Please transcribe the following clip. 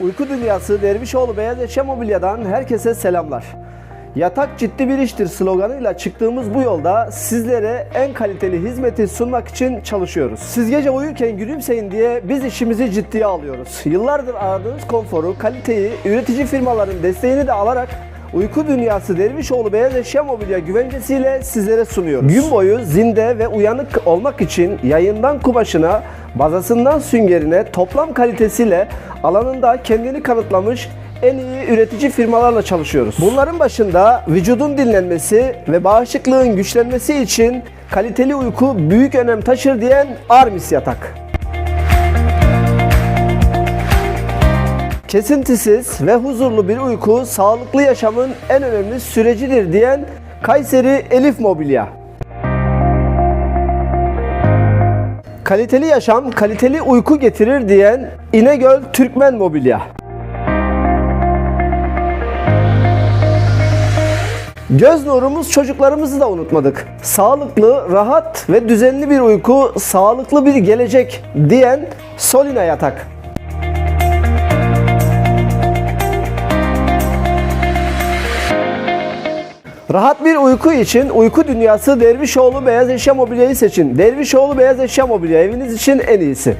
Uyku Dünyası Dervişoğlu Beyaz Eşya Mobilya'dan herkese selamlar. Yatak ciddi bir iştir sloganıyla çıktığımız bu yolda sizlere en kaliteli hizmeti sunmak için çalışıyoruz. Siz gece uyurken gülümseyin diye biz işimizi ciddiye alıyoruz. Yıllardır aradığınız konforu, kaliteyi, üretici firmaların desteğini de alarak Uyku Dünyası Dervişoğlu Beyaz Eşya Mobilya güvencesiyle sizlere sunuyoruz. Gün boyu zinde ve uyanık olmak için yayından kumaşına, bazasından süngerine toplam kalitesiyle alanında kendini kanıtlamış en iyi üretici firmalarla çalışıyoruz. Bunların başında vücudun dinlenmesi ve bağışıklığın güçlenmesi için kaliteli uyku büyük önem taşır diyen Armis Yatak. Kesintisiz ve huzurlu bir uyku sağlıklı yaşamın en önemli sürecidir diyen Kayseri Elif Mobilya. Kaliteli yaşam, kaliteli uyku getirir diyen İnegöl Türkmen Mobilya. Göz nurumuz çocuklarımızı da unutmadık. Sağlıklı, rahat ve düzenli bir uyku, sağlıklı bir gelecek diyen Solina Yatak. Rahat bir uyku için Uyku Dünyası Dervişoğlu Beyaz Eşya Mobilya'yı seçin. Dervişoğlu Beyaz Eşya Mobilya eviniz için en iyisi.